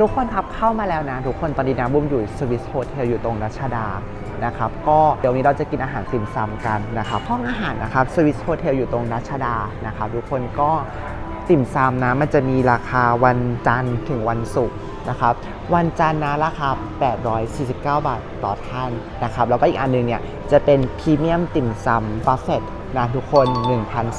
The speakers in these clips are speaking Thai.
ทุกคนครับเข้ามาแล้วนะ ทุกคนตอนนี้นะบุ้มอยู่สวิสโฮเทลอยู่ตรงรัชดานะครับก็เดี๋ยววันนี้เราจะกินอาหารติ่มซำกันนะครับห้องอาหารนะครับสวิสโฮเทลอยู่ตรงรัชดานะครับทุกคนก็ติ่มซำนะมันจะมีราคาวันจันทร์ถึงวันศุกร์นะครับวันจันทร์นะราคา 849 บาทต่อท่านนะครับแล้วก็อีกอันหนึงเนี่ยจะเป็นพรีเมียมติ่มซำบัฟเฟ่ตนะทุกคน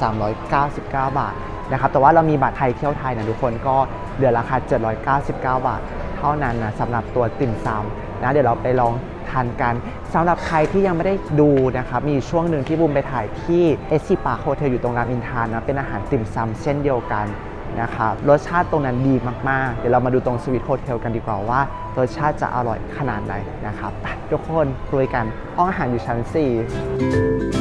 1,399 บาท นะครับแต่ว่าเรามีบัตรไทยเที่ยวไทยนะทุกคนก็เหลือราคา 799 บาท เท่านั้นนะสำหรับตัวติ่มซำนะเดี๋ยวเราไปลองทานกันสำหรับใครที่ยังไม่ได้ดูนะครับมีช่วงหนึ่งที่บูมไปถ่ายที่เอสซีปาโฮเทลอยู่ตรงรามอินทานนะเป็นอาหารติ่มซำเช่นเดียวกันนะครับรสชาติตรงนั้นดีมาก ๆ เดี๋ยวเรามาดูตรงสวีทโฮเทลกันดีกว่าว่ารสชาติจะอร่อยขนาดไหนนะครับทุกคนคุยกันห้องอาหารอยู่ชั้น 4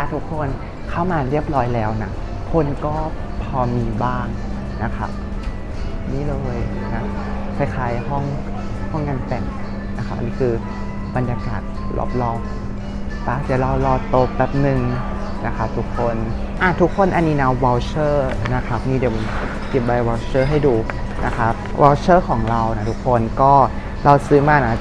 ะทุกคนเข้ามาเรียบร้อยแล้วนะคนก็พอมีบ้างนะครับนี่เลยนะคล้ายๆห้องห้องงานแต่งนะครับอันนี้คือบรรยากาศรอบๆปะเดี๋ยวเรารอโต๊ะแป๊บหนึ่งนะครับทุกคนอะทุกคนอันนี้นะวอลเชอร์นะครับนี่เดี๋ยวเก็บใบวอลเชอร์ให้ดูนะครับวอลเชอร์ของเรานะทุกคนก็เราซื้อมานะ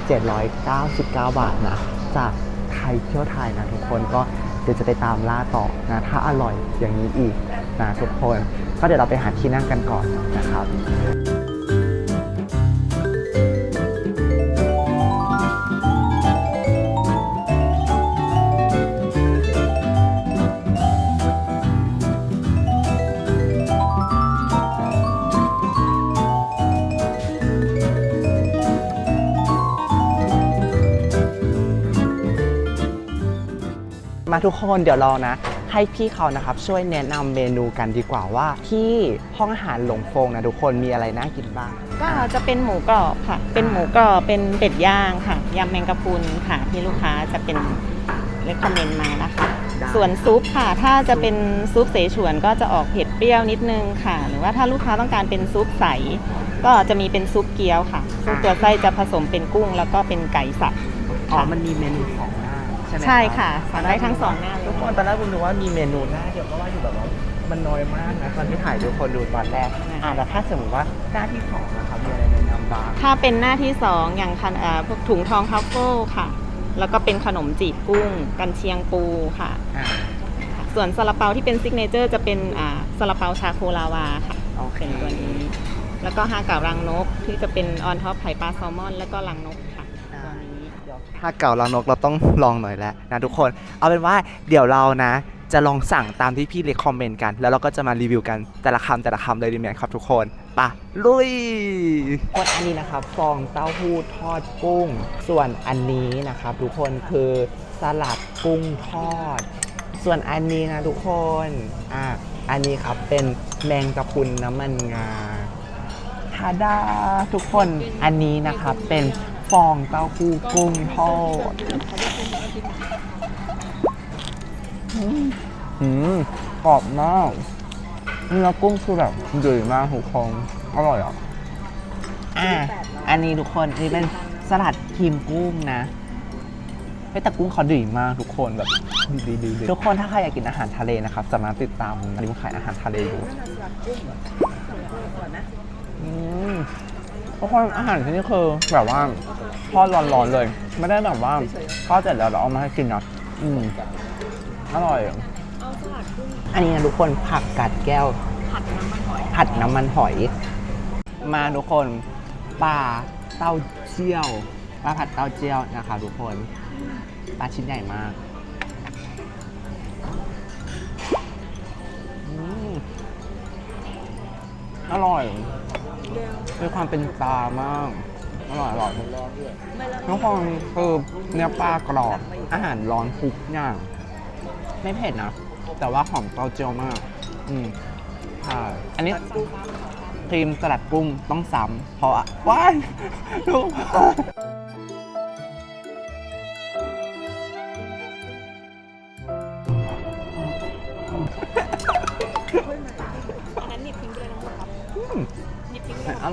799 บาทนะจากไทยเที่ยวไทยนะทุกคนก็ ดี๋ยวจะไปตามล่าต่อนะถ้าอร่อยอย่างนี้อีกนะทุกคน ก็เดี๋ยวเราไปหาที่นั่งกันก่อนนะครับ มาทุกคนเดี๋ยวรอนะ ให้พี่เขานะครับช่วยแนะนำเมนูกันดีกว่าว่า ที่ห้องอาหารหลงฟงนะทุกคนมีอะไรน่ากินบ้าง ก็จะเป็นหมูกรอบค่ะ เป็นหมูกรอบ เป็นเป็ดย่างค่ะ ยำแมงกะพรุนค่ะ ที่ลูกค้าจะเป็นเลคคอมเมนต์มานะคะ ได้ ส่วนซุปค่ะ ถ้าจะเป็นซุปเสฉวนก็จะออกเผ็ดเปรี้ยวนิดนึงค่ะ หรือว่าถ้าลูกค้าต้องการเป็นซุปใส ก็จะมีเป็นซุปเกี๊ยวค่ะซุปตัวไส้จะผสมเป็นกุ้งแล้วก็เป็นไก่สับ อ๋อค่ะมันมีเมนูสองหน้าใช่ ไหมใช่รับค่ะสั่งได้ทั้งสองหน้าเลทุกยคนตอนแรกคุณดูว่ามีเมนูหน้าเดียวก็ว่าอยู่แบบว่ามันน้อยมากนะตอนที่ถ่ายทุกคนดูตอนแรกอะแล้วถ้าสมมติว่าหน้าที่สองนะครับมีอะไรแนะนำบ้างถ้าเป็นหน้าที่สองอย่างคันเอ่อพวกถุงทองทัฟเฟิลค่ะ แล้วก็เป็นขนมจีบกุ้ง กันเชียงปูค่ะ อ่าค่ะส่วนซาลาเปาที่เป็นซิกเนเจอร์จะเป็นอ่าซาลาเปาชาโคลาวาค่ะโอเคเป็นตัวนี้ แล้วก็ฮาเก่ารังนกที่จะเป็นออนท็อปไข่ปลาแซลมอน แล้วก็รังนกค่ะตัวนี้ ถ้าเก่าลังนกเราต้องลองหน่อยแล้วนะทุกคน เอาเป็นว่าเดี๋ยวเรานะ จะลองสั่งตามที่พี่เลคคอมเมนต์กัน แล้วเราก็จะมารีวิวกันแต่ละคำแต่ละคำเลยดีไหมครับทุกคนปะลุยคนอันนี้นะครับฟองเต้าหู้ทอดกุ้ง ส่วนอันนี้นะครับ ทุกคนคือสลัดกุ้งทอด ส่วนอันนี้นะทุกคนอะอันนี้ครับเป็นแมงกะพรุนน้ำมันงาทาดาทุกคนอันนี้นะครับเป็น ฟองเต้าหู้กุ้งทอดอืมอืมกรอบมากเนื้อกุ้งคือแบบดีมากทุกคนอร่อยอะอะอันนี้ทุกคนอันนี้เป็นสลัดครีมกุ้งนะเฮ้ยแต่กุ้งเขาดีมากทุกคนแบบดีดีดีทุกคนถ้าใครอยากกินอาหารทะเลนะครับสามารถติดตามอันนี้ผมขายอาหารทะเลอยู่อืม ทุกคนอาหารที่นี่คือแบบว่าทอดร้อนๆเลย ไม่ได้แบบว่าทอดเสร็จแล้วเราเอามาให้กินนะอืมอร่อยอันนี้นะทุกคนผักกัดแก้ว ผัดน้ำมันหอย ผัดน้ำมันหอย มาทุกคนปลาเต้าเจี้ยวปลาผัดเต้าเจี้ยวนะคะทุกคนปลาชิ้นใหญ่มาก อร่อยมีความเป็นปลามาก อร่อยอร่อยทุกคนคือเนื้อปลากรอบอาหารร้อนทุกอย่าง ไม่เผ็ดนะ แต่ว่าหอมเต้าเจี้ยวมาก อืมใช่อันนี้ครีมสลัดกุ้งต้องซ้ำเพราะว่ายลูกอัน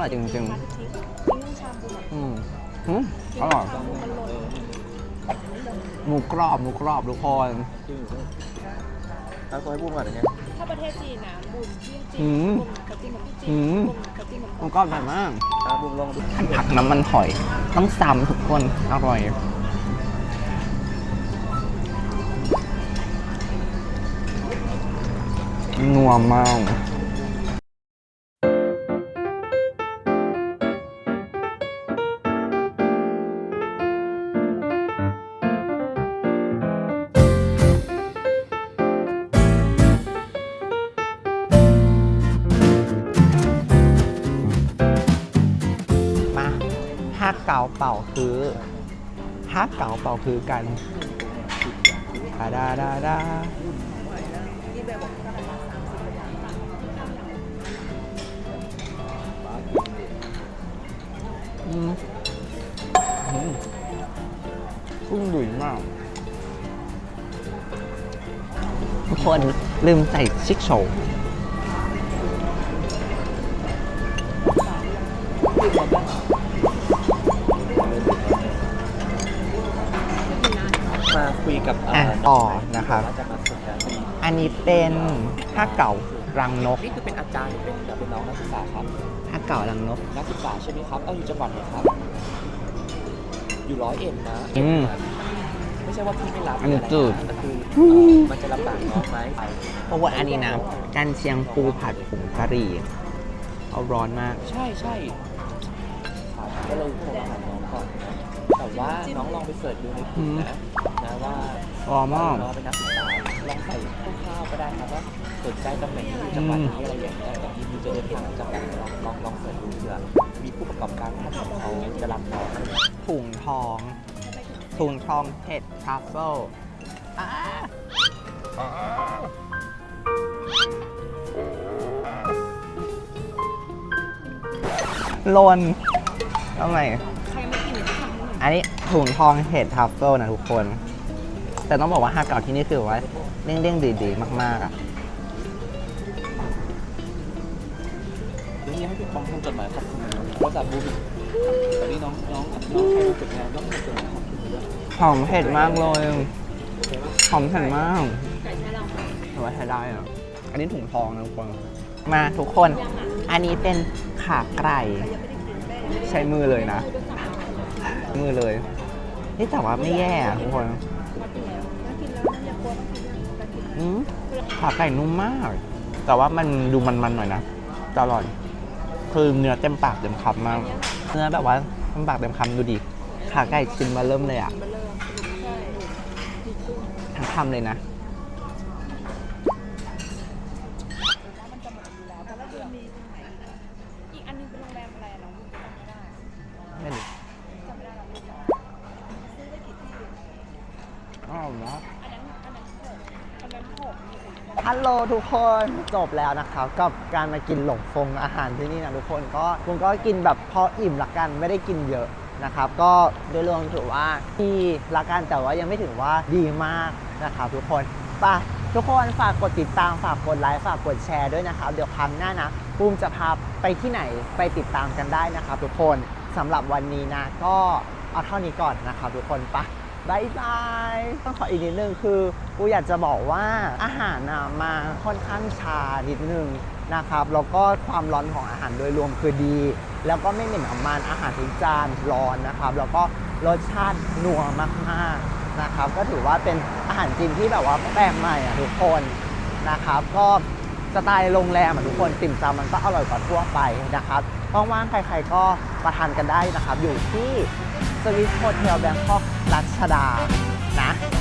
ร่อยจริงๆอืมอืมอร่อยหมูกรอบหมูกรอบทุกคนเอาตัวให้พูดก่อนอย่างเงี้ยถ้าประเทศจีนนะบุญที่จีอืนมบุญกับจีนกับพี่จีอืนมบุญกับจีนกับหมูกรอบอร่อยมากเอาบุ้มลองดูผักน้ำมันหอย ต้องซ้ำทุกคนอร่อยนัวมาก เก่าเป่าคือห้าเก่าเป่าคือกันดาดาดาดาอืมกุ้งดุยมาก ทุกคนลืมใส่ชิคโชว์มาคุยกับอะต่อนะครับอาจารย์มาฝึกงานพอดีอันนี้เป็นห้าเก่ารังนกนี่คือเป็นอาจารย์หรือเป็นเป็นน้องนักศึกษาครับห้าเก่ารังนก นักศึกษาใช่ไหมครับ เอาอยู่จังหวัดไหนครับ อยู่ร้อยเอ็ดนะ อืมไม่ใช่ว่าพี่ไม่รับอันนี้จืด แต่คือเอ่อมันจะลำบากน้องไหมเพราะว่าอันนี้นะกันเชียงปูผัดผงกะหรี่เอาร้อนมาก ใช่ใช่ครับก็เลยโทรมาหาน้องก่อนนะแต่ ว่าน้องลองไปเสิร์ชดูในกลุ่มนะนะว่าร้อนมากน้องเป็นนักศึกษาลองใส่คร่าวๆก็ได้ครับว่าสนใจตำแหน่งที่อยู่จังหวัดนี้อะไรอย่างเงี้ยแต่ที่มีจะเดินทางจังหวัดไหนลองลองลองเสิร์ชดูเผื่อมีผู้ประกอบการท่านไหนเขาจะรับน้องอะไรอย่างเงี้ยถุงทอง ถุงทองเผ็ดทรัฟเฟิลอ่าลนทำไม อยอันนี้ถุงทองเห็ดทรัฟเฟิลนะทุกคน แต่ต้องบอกว่าฮาเก่าที่นี่คือว่าเด้งๆดีๆ มากๆอะเดี๋ยวนี้ให้พี่ปองทำจดหมายขอบคุณบริษัทบูบิตอนนี้น้องน้องน้องใครรู้สึกงานต้องทำจดหมายขอบคุณด้วยหอมเผ็ดมากเลยโอเคปะหอมเผ็ดมากไก่ใช้เราถือว่าใช้ได้อะอันนี้ถุงทองนะทุกคนมาทุกคน อันนี้เป็นขาไก่ ใช้มือเลยนะใช้ มือเลยนี่แต่ว่าไม่แย่อะทุกคนอืมขาไก่นุ่มมาก แต่ว่ามันดูมันๆหน่อยนะแต่อร่อย คือเนื้อเต็มปากเต็มคำมาก เนื้อแบบว่าเต็มปากเต็มคำดูดิขาไก่ชิ้นมาเริ่มเลยอะทั้งคำเลยนะ ฮัลโหลทุกคนจบแล้วนะครับกับการมากินหลงฟงอาหารที่นี่นะทุกคนก็คุณก็กินแบบพออิ่มละกันไม่ได้กินเยอะนะครับ ก็โดยรวมถือว่าดีละกันแต่ว่ายังไม่ถึงว่าดีมากนะครับทุกคนไป่ะทุกคนฝากกดติดตามฝากกดไลค์ฝากกดแชร์ด้วยนะครับ เดี๋ยวครั้งหน้านะปูมจะพาไปที่ไหนไปติดตามกันได้นะครับ ทุกคนสำหรับวันนี้นะก็เอาเท่านี้ก่อนนะครับทุกคนปะ บายบายต้องขออีกนิดนึงคือกูอยากจะบอกว่าอาหารนะมาค่อนข้างชานิดนึงนะครับแล้วก็ความร้อนของอาหารโดยรวมคือดี แล้วก็ไม่เหม็นน้ำมันอาหารทุกจานร้อนนะครับ แล้วก็รสชาตินัวมากๆนะครับ ก็ถือว่าเป็นอาหารจีนที่แบบว่าแปลกใหม่อะทุกคนนะครับ ก็สไตล์โรงแรมอะทุกคนติ่มซำมันก็อร่อยกว่าทั่วไปนะครับว่างๆใคร ๆก็มาทานกันได้นะครับ อยู่ที่ สวิสโฮเทลแบงคอกรัชดานะ